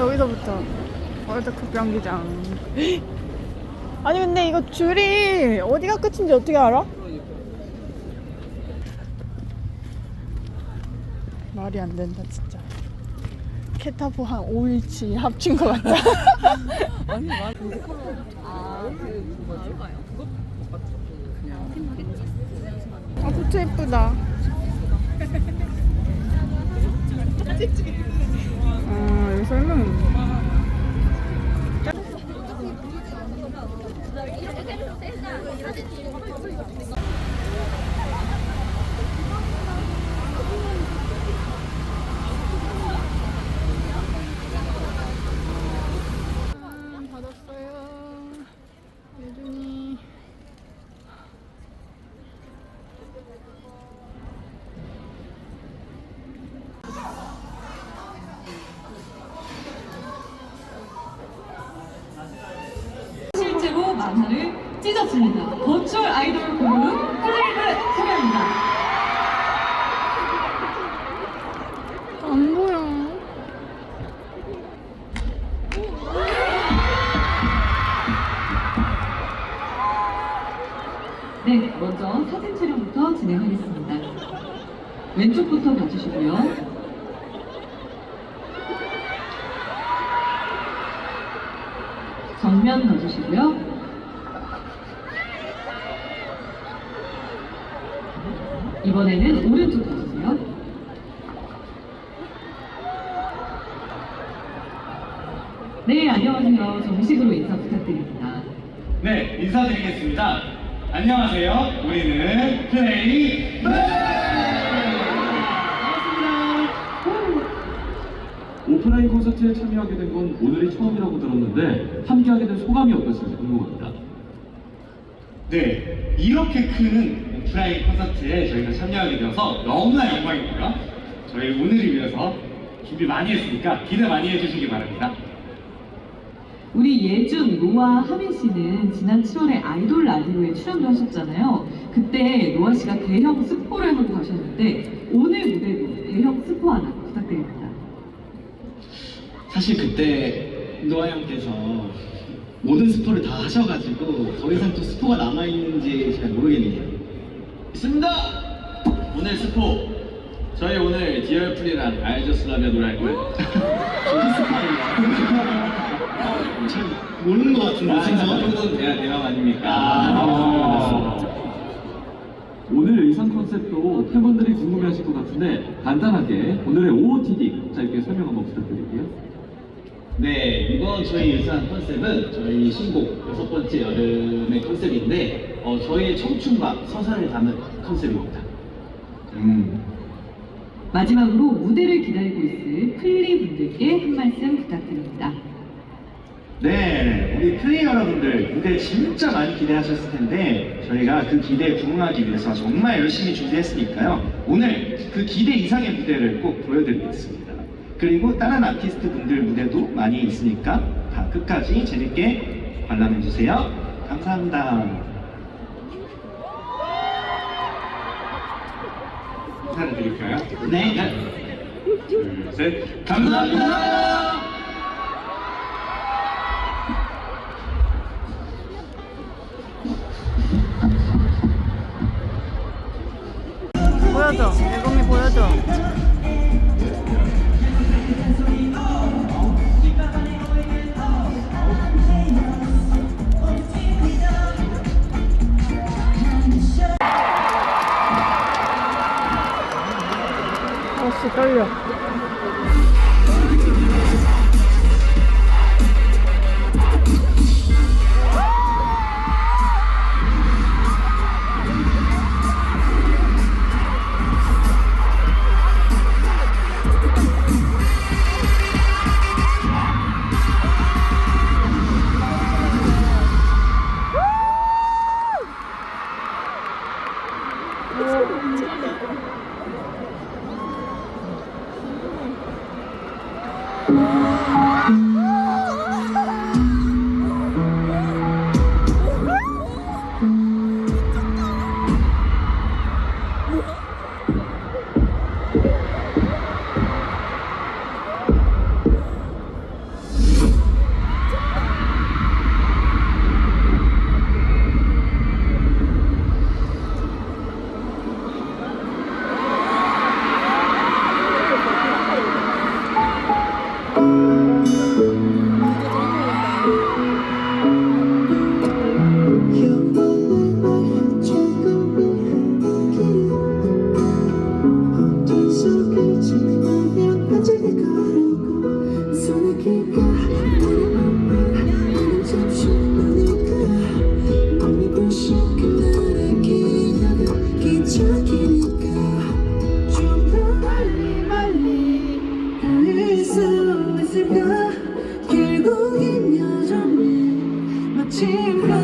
여기서부터 월드컵 경기장. 아니 근데 이거 줄이 어디가 끝인지 어떻게 알아? 말이 안 된다 진짜. 캣타프 한 5일치 합친 것 같다. 아니 뭐지? 아 부츠 예쁘다. 아 여기 설명. 받 았어 찢었습니다. 버추얼 아이돌 그룹 플레이를 소개합니다. 안 보여. 네, 먼저 사진 촬영부터 진행하겠습니다. 왼쪽부터 봐주시고요. 정면 봐주시고요. 이번에는 오른쪽 봐주세요. 네, 안녕하세요. 정식으로 인사 부탁드립니다. 네, 인사드리겠습니다. 안녕하세요. 우리는 플레이 오프라인 콘서트에 참여하게 된 건 오늘이 처음이라고 들었는데 함께하게 된 소감이 어떠신지 궁금합니다. 네, 이렇게 큰오 프라인 콘서트에 저희가 참여하게 되어서 너무나 영광이고요. 저희 오늘을 위해서 준비 많이 했으니까 기대 많이 해주시기 바랍니다. 우리 예준, 로아, 하민 씨는 지난 7월에 아이돌 라디오에 출연도 하셨잖아요. 그때 로아 씨가 대형 스포를 하고 가셨는데 오늘 무대도 대형 스포 하나 부탁드립니다. 사실 그때 노아 형께서 모든 스포를 다 하셔가지고 더 이상 또 스포가 남아있는지 잘 모르겠네요. 있습니다! 오늘 스포! 저희 오늘 디얼플리랑 알저스라비아 노래 할 거예요. 잘 모르는 것 같은데. 아, 저 정도는 돼야 대왕 아닙니까? 아, 오늘 의상 컨셉도 팬분들이 궁금해하실 것 같은데 간단하게 오늘의 OOTD 짧게 설명 한번 부탁드릴게요. 네, 이번 저희 일산 컨셉은 저희 신곡 여섯 번째 여름의 컨셉인데 어, 저희의 청춘과 서사를 담은 컨셉입니다. 음, 마지막으로 무대를 기다리고 있을 플리 분들께 한 말씀 부탁드립니다. 네, 우리 플레이 여러분들 무대 진짜 많이 기대하셨을 텐데 저희가 그 기대에 부응하기 위해서 정말 열심히 준비했으니까요. 오늘 그 기대 이상의 무대를 꼭 보여드리겠습니다. 그리고 다른 아티스트 분들 무대도 많이 있으니까 다 끝까지 재밌게 관람해주세요. 감사합니다. 인사를 드릴까요? 네. 둘, 셋. 감사합니다. 보여줘. 예범이 보여줘. 떨려. 여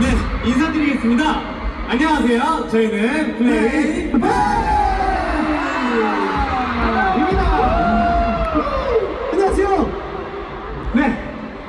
네, 인사드리겠습니다. 안녕하세요. 저희는 플레이 안녕하세요. 네,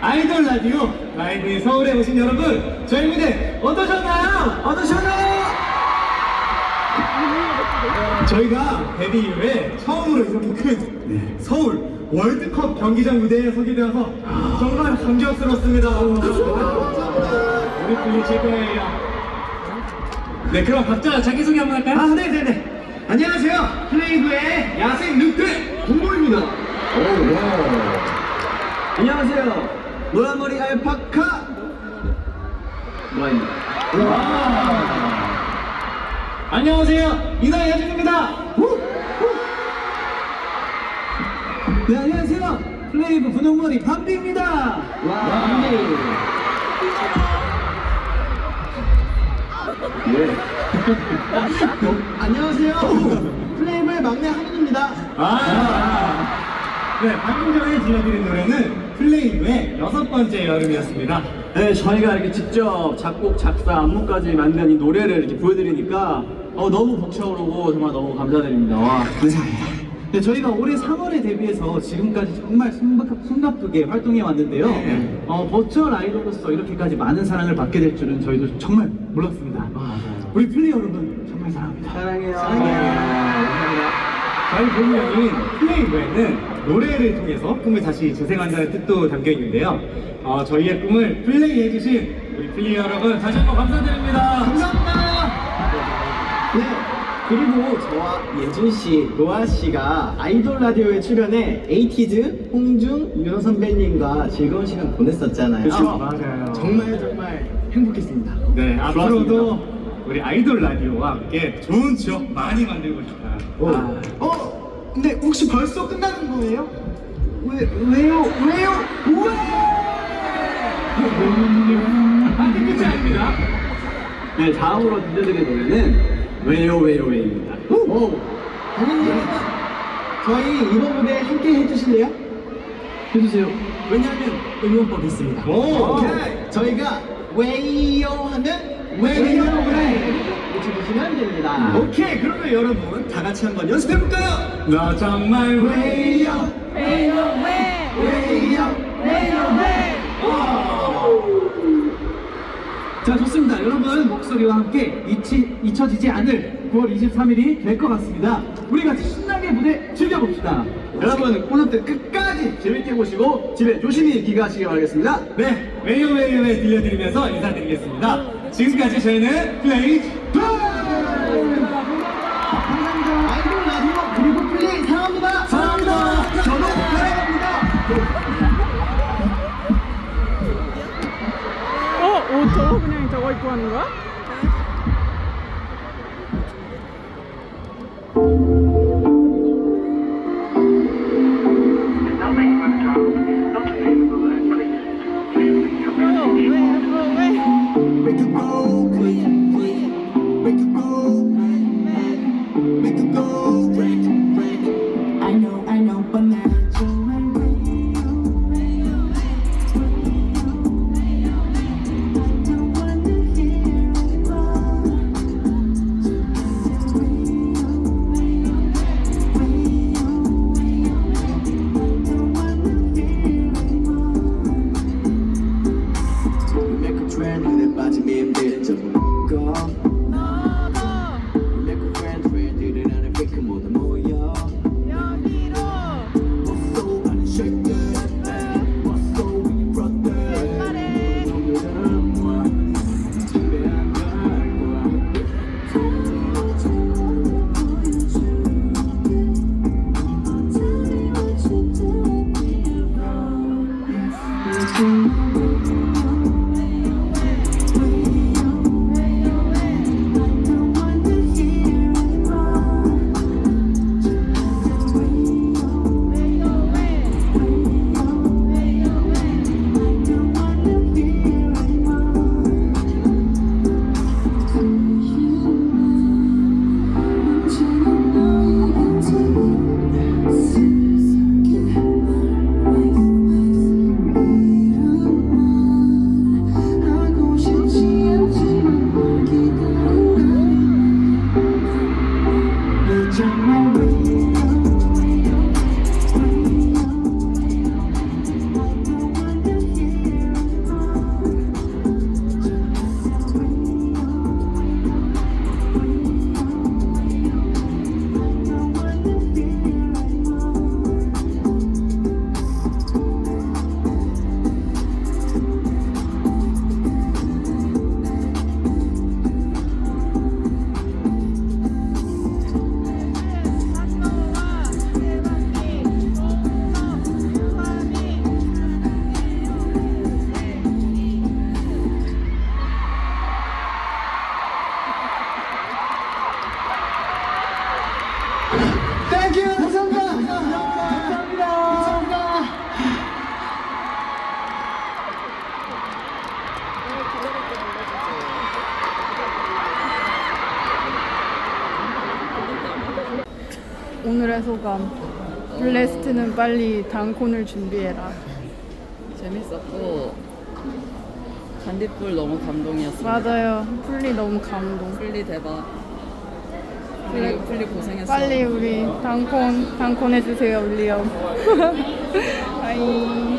아이돌 라디오 라이브 서울에 오신 여러분, 저희 무대 어떠셨나요? 어떠셨나요? 저희가 데뷔 이후에 처음으로 이렇게 큰 서울 월드컵 경기장 무대에 서게 되어서 정말 감격스럽습니다. 우리 분이 최고예요. 네, 그럼 각자 자기소개 한번 할까요? 아, 네네네. 안녕하세요. 플레이브의 야생 늑대 공모입니다. 안녕하세요. 노란머리 알파카 노아입니다. 안녕하세요. 이나의 여준입니다. 네, 안녕하세요. 플레이브 분홍머리 밤비입니다. 와, 밤비. 안녕하세요. 플레이브의 막내 하민입니다. 아, 네, 방금 전에 들려드린 노래는 플레이브의 여섯 번째 여름이었습니다. 네, 저희가 이렇게 직접 작곡, 작사, 안무까지 만든 이 노래를 이렇게 보여드리니까 어, 너무 벅차오르고 정말 너무 감사드립니다. 와. 네, 저희가 올해 3월에 데뷔해서 지금까지 정말 숨가, 숨가쁘게 활동해 왔는데요. 어, 버추얼 아이돌로서 이렇게까지 많은 사랑을 받게 될 줄은 저희도 정말 몰랐습니다. 우리 플리 여러분 정말 사랑합니다. 사랑해요. 저희 본명인 플레이브에는 노래를 통해서 꿈을 다시 재생한다는 뜻도 담겨 있는데요. 어, 저희의 꿈을 플레이해주신 우리 플레이 여러분 다시 한번 감사드립니다. 감사합니다. 네. 그리고 저와 예준 씨, 노아 씨가 아이돌 라디오에 출연해 에이티즈, 홍중, 윤호 선배님과 즐거운 시간 보냈었잖아요. 그쵸, 맞아요. 정말 정말 행복했습니다. 네, 앞으로도 우리 아이돌 라디오와 함께 좋은 추억 많이 만들고 싶다. 아, 어? 근데 혹시 벌써 끝나는 거예요? 왜, 왜요? 왜요? 왜? 아직 끝이 아닙니다. 네, 다음으로 들려드릴 노래는 왜요 왜요 왜입니다. 오! 당연히 저희 이번 무대 함께 해주실래요? 해주세요. 왜냐하면 응원법이 있습니다. 오! 오케이. 저희가 왜요 하면 왜요 왜 외쳐주시면 됩니다. 오케이. 그러면 여러분 다 같이 한번 연습해볼까요? 너 정말 왜요? 왜요 왜? 왜요? 왜요 왜? 자 좋습니다. 여러분 목 소리와 함께 잊히, 잊혀지지 않을 9월 23일이 될 것 같습니다. 우리 같이 신나게 무대 즐겨봅시다. 여러분 콘서트 끝까지 재밌게 보시고 집에 조심히 귀가하시기 바라겠습니다. 네, 왜요 왜요 왜 들려드리면서 인사드리겠습니다. 지금까지 저희는 플레이 감사합니다. 아이돌 라디오 그리고 플레이 사랑합니다. 사랑합니다. 저도 사랑합니다. 어? 옷 저거 그냥 저거 입고 하는 거야? 오늘의 소감 블레스트는 빨리 단콘을 준비해라 재밌었고 잔디풀 너무 감동이었어. 맞아요 플리 너무 감동 플리 대박. 플리 플리 고생했어. 빨리 우리 단콘 단콘 해주세요 울리엄 아이